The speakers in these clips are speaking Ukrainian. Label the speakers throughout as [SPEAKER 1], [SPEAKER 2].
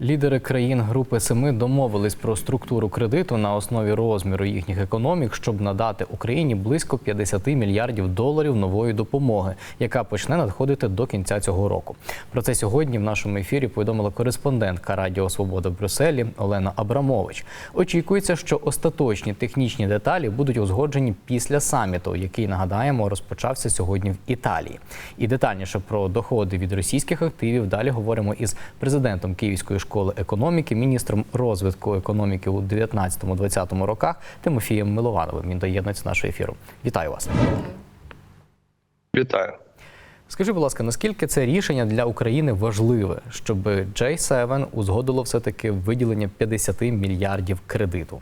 [SPEAKER 1] Лідери країн Групи Семи домовились про структуру кредиту на основі розміру їхніх економік, щоб надати Україні близько 50 мільярдів доларів нової допомоги, яка почне надходити до кінця цього року. Про це сьогодні в нашому ефірі повідомила кореспондентка Радіо Свобода в Брюсселі Олена Абрамович. Очікується, що остаточні технічні деталі будуть узгоджені після саміту, який нагадаємо розпочався сьогодні в Італії. І детальніше про доходи від російських активів далі говоримо із президентом Київської школи економіки, міністром розвитку економіки у 19-20 роках Тимофієм Миловановим. Він доєднується до нашого ефіру. Вітаю вас.
[SPEAKER 2] Вітаю.
[SPEAKER 1] Скажи, будь ласка, наскільки це рішення для України важливе, щоб J7 узгодило все таки виділення 50 мільярдів кредиту?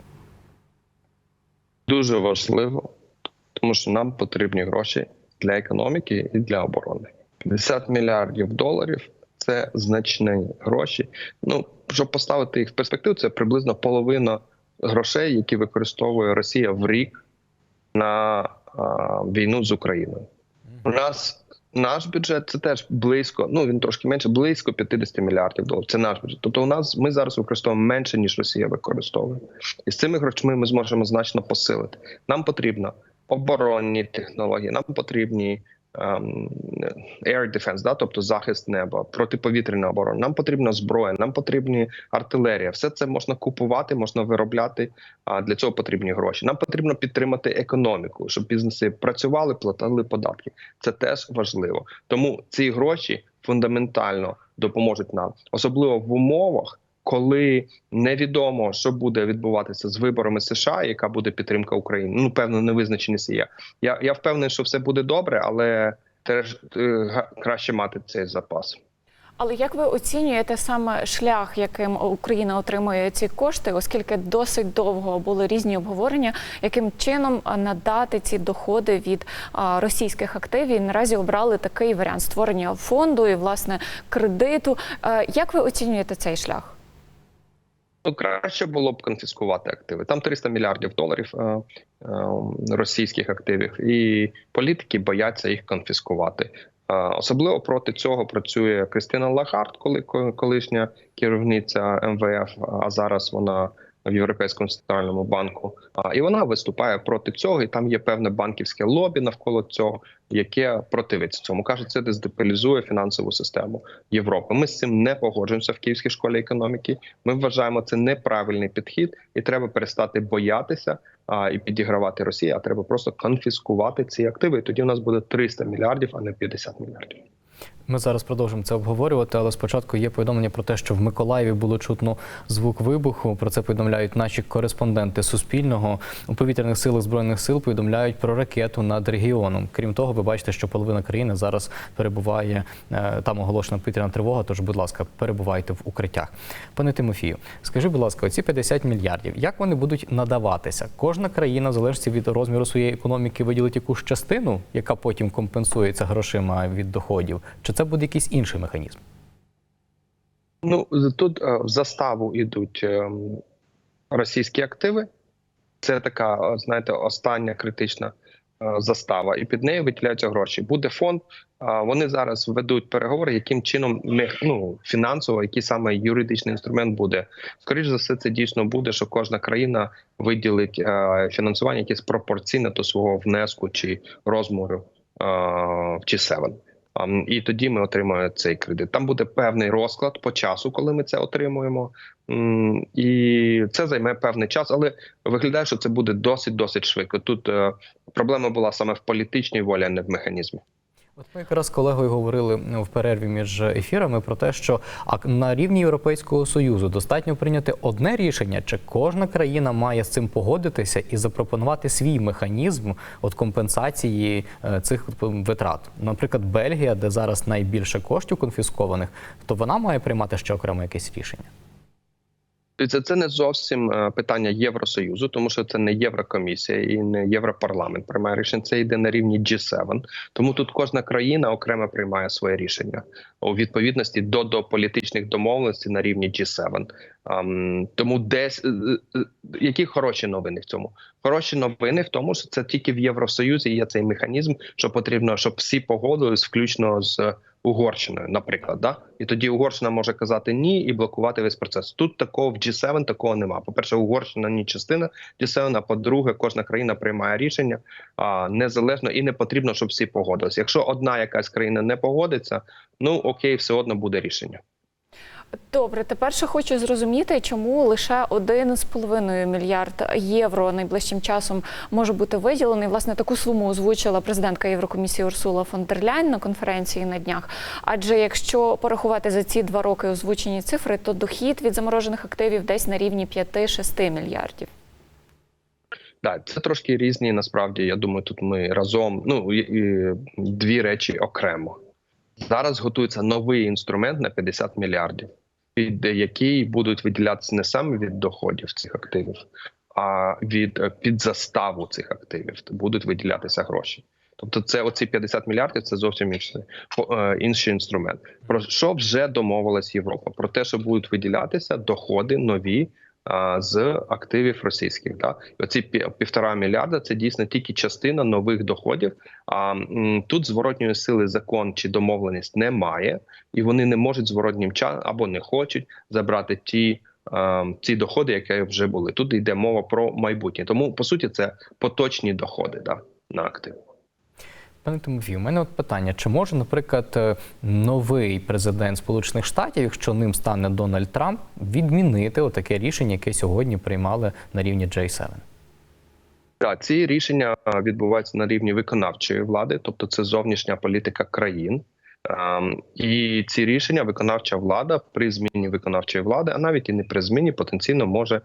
[SPEAKER 2] Дуже важливо, тому що нам потрібні гроші для економіки і для оборони. 50 мільярдів доларів це значні гроші. Ну щоб поставити їх в перспективу, це приблизно половина грошей, які використовує Росія в рік на а, війну з Україною. У нас наш бюджет це теж близько. Ну він трошки менше, близько 50 мільярдів доларів. Це наш бюджет. Тобто, у нас ми зараз використовуємо менше ніж Росія використовує, і з цими грошми ми зможемо значно посилити. Нам потрібно оборонні технології, нам потрібні. Ем, Air defense, да, тобто захист неба, протиповітряна оборона. Нам потрібна зброя, нам потрібні артилерія. Все це можна купувати, можна виробляти. А для цього потрібні гроші. Нам потрібно підтримати економіку, щоб бізнеси працювали, платили податки. Це теж важливо. Тому ці гроші фундаментально допоможуть нам, особливо в умовах. Коли невідомо, що буде відбуватися з виборами США, яка буде підтримка України, ну певно, невизначеність є. Я я впевнений, що все буде добре, але теж е, краще мати цей запас.
[SPEAKER 3] Але як ви оцінюєте саме шлях, яким Україна отримує ці кошти, оскільки досить довго були різні обговорення, яким чином надати ці доходи від російських активів? Наразі обрали такий варіант створення фонду і власне кредиту. Е, Як ви оцінюєте цей шлях?
[SPEAKER 2] Ну, краще було б конфіскувати активи. Там 300 мільярдів доларів е, е, російських активів, і політики бояться їх конфіскувати. Е, особливо проти цього працює Кристина Лагард, коли ко- колишня керівниця МВФ, а зараз вона в Європейському центральному банку. А, І вона виступає проти цього, і там є певне банківське лобі навколо цього, яке противиться цьому. каже, це дестабілізує фінансову систему Європи. Ми з цим не погоджуємося в Київській школі економіки. Ми вважаємо це неправильний підхід, і треба перестати боятися а, і підігравати Росії. А треба просто конфіскувати ці активи. І тоді у нас буде 300 мільярдів, а не 50 мільярдів.
[SPEAKER 1] Ми зараз продовжимо це обговорювати, але спочатку є повідомлення про те, що в Миколаєві було чутно звук вибуху. Про це повідомляють наші кореспонденти Суспільного. У повітряних силах збройних сил повідомляють про ракету над регіоном. Крім того, ви бачите, що половина країни зараз перебуває е, там оголошена повітряна тривога. Тож, будь ласка, перебувайте в укриттях. Пане Тимофію, скажи, будь ласка, оці 50 мільярдів, як вони будуть надаватися? Кожна країна, в залежності від розміру своєї економіки, виділить якусь частину, яка потім компенсується грошима від доходів. Чи це буде якийсь інший механізм?
[SPEAKER 2] Ну тут е, в заставу йдуть ем, російські активи. Це така, е, знаєте, остання критична е, застава, і під нею виділяються гроші. Буде фонд. Вони зараз ведуть переговори, яким чином мех- ну, фінансово, який саме юридичний інструмент буде. Скоріше за все, це дійсно буде, що кожна країна виділить е, фінансування, якесь пропорційне до свого внеску чи розміру е, севен. Ам, І тоді ми отримаємо цей кредит. Там буде певний розклад по часу, коли ми це отримуємо, і це займе певний час, але виглядає, що це буде досить досить швидко. Тут е, проблема була саме в політичній волі, а не в механізмі.
[SPEAKER 1] От ми якраз колегою говорили ну, в перерві між ефірами про те, що на рівні Європейського союзу достатньо прийняти одне рішення, чи кожна країна має з цим погодитися і запропонувати свій механізм от компенсації е, цих витрат. Наприклад, Бельгія, де зараз найбільше коштів конфіскованих, то вона має приймати ще окремо якесь рішення.
[SPEAKER 2] Це, це не зовсім е, питання Євросоюзу, тому що це не Єврокомісія і не Європарламент приймає рішення. Це йде на рівні G7. Тому тут кожна країна окремо приймає своє рішення у відповідності до, до політичних домовленостей на рівні G7. Ам, тому десь е, е, які хороші новини в цьому? Хороші новини в тому, що це тільки в Євросоюзі є цей механізм, що потрібно, щоб всі погодились, включно з Угорщиною, наприклад, да? і тоді Угорщина може казати ні і блокувати весь процес. Тут такого в G7 такого нема. По перше, Угорщина ні частина G7, а по-друге, кожна країна приймає рішення а, незалежно і не потрібно, щоб всі погодилися. Якщо одна якась країна не погодиться, ну окей, все одно буде рішення.
[SPEAKER 3] Добре, тепер ще хочу зрозуміти, чому лише 1,5 мільярд євро найближчим часом може бути виділений. Власне, таку суму озвучила президентка Єврокомісії Урсула фон дер Ляйн на конференції на днях. Адже якщо порахувати за ці два роки озвучені цифри, то дохід від заморожених активів десь на рівні 5-6 мільярдів.
[SPEAKER 2] Так, це трошки різні. Насправді, я думаю, тут ми разом ну дві речі окремо. Зараз готується новий інструмент на 50 мільярдів, під якій будуть виділятися не саме від доходів цих активів, а від е, під заставу цих активів будуть виділятися гроші. Тобто, це оці 50 мільярдів це зовсім інший, е, інший інструмент. Про що вже домовилась Європа? Про те, що будуть виділятися доходи нові з активів російських. Да? Оці півтора мільярда це дійсно тільки частина нових доходів. А тут зворотньої сили закон чи домовленість немає, і вони не можуть зворотнім часом або не хочуть забрати ті. Ці доходи, які вже були, тут йде мова про майбутнє. Тому по суті це поточні доходи да, на активи.
[SPEAKER 1] Пане Тимофію, у мене от питання: чи може, наприклад, е, новий президент Сполучених Штатів, якщо ним стане Дональд Трамп, відмінити отаке рішення, яке сьогодні приймали на рівні J7?
[SPEAKER 2] Так, ці рішення відбуваються на рівні виконавчої влади, тобто це зовнішня політика країн. Ем, І ці рішення виконавча влада при зміні виконавчої влади, а навіть і не при зміні, потенційно може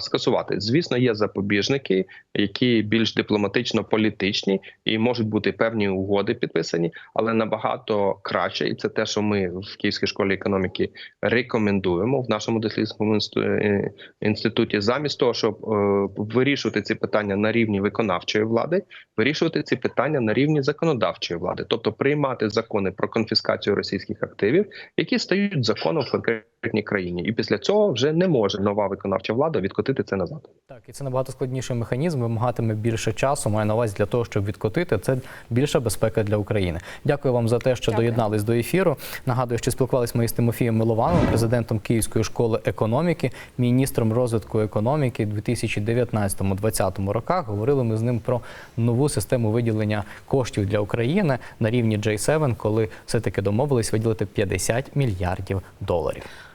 [SPEAKER 2] скасувати. Звісно, є запобіжники, які більш дипломатично політичні, і можуть бути певні угоди підписані, але набагато краще, і це те, що ми в Київській школі економіки рекомендуємо в нашому дослідницькому інсту- е, інституті, замість того, щоб е, вирішувати ці питання на рівні виконавчої влади, вирішувати ці питання на рівні законодавчої влади, тобто приймати закони про конфіскацію російських активів, які стають законом в конкретній країні, і після цього вже не може нова виконавча влада відкотити це назад.
[SPEAKER 1] Так, і це набагато складніший механізм, вимагатиме більше часу. Маю на увазі для того, щоб відкотити. Це більша безпека для України. Дякую вам за те, що
[SPEAKER 3] Дякую.
[SPEAKER 1] доєднались до ефіру. Нагадую, що спілкувалися ми з Тимофієм Миловановим, президентом Київської школи економіки, міністром розвитку економіки у 2019-2020 роках. Говорили ми з ним про нову систему виділення коштів для України на рівні J7, коли все таки домовились виділити 50 мільярдів доларів.